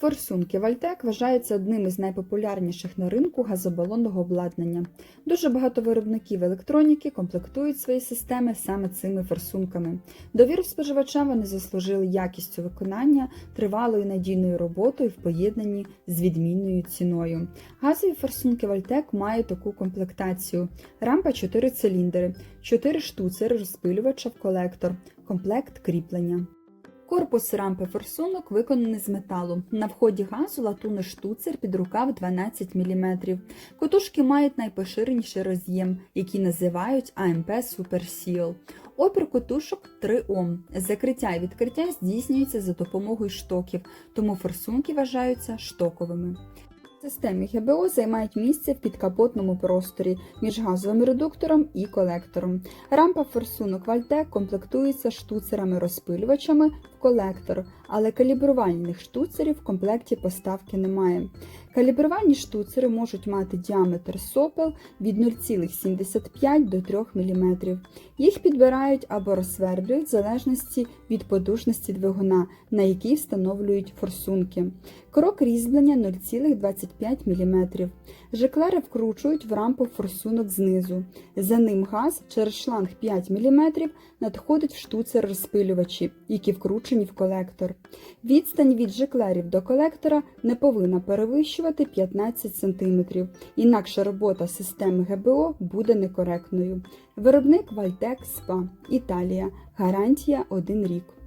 Форсунки Вальтек вважаються одним із найпопулярніших на ринку газобалонного обладнання. Дуже багато виробників електроніки комплектують свої системи саме цими форсунками. Довіру споживача вони заслужили якістю виконання, тривалою надійною роботою в поєднанні з відмінною ціною. Газові форсунки Вальтек мають таку комплектацію: рампа 4 циліндри, 4 штуцери розпилювача в колектор, комплект кріплення. Корпус рампи форсунок виконаний з металу. На вході газу латунний штуцер під рукав 12 мм. Котушки мають найпоширеніший роз'єм, який називають АМП Seal. Опір котушок 3 Ом. Закриття і відкриття здійснюється за допомогою штоків, тому форсунки вважаються штоковими. В системі ГБО займають місце в підкапотному просторі між газовим редуктором і колектором. Рампа форсунок Вальтек комплектується штуцерами-розпилювачами колектор, але калібрувальних штуцерів в комплекті поставки немає. Калібрувальні штуцери можуть мати діаметр сопел від 0,75 до 3 мм. Їх підбирають або розсвердлюють в залежності від потужності двигуна, на який встановлюють форсунки. Крок різьблення 0,25 мм. Жеклери вкручують в рампу форсунок знизу. За ним газ через шланг 5 мм надходить в штуцер розпилювачі, які вкручені в колектор. Відстань від жиклерів до колектора не повинна перевищувати 15 см, інакше робота системи ГБО буде некоректною. Виробник Вальтек СПА, Італія. Гарантія 1 рік.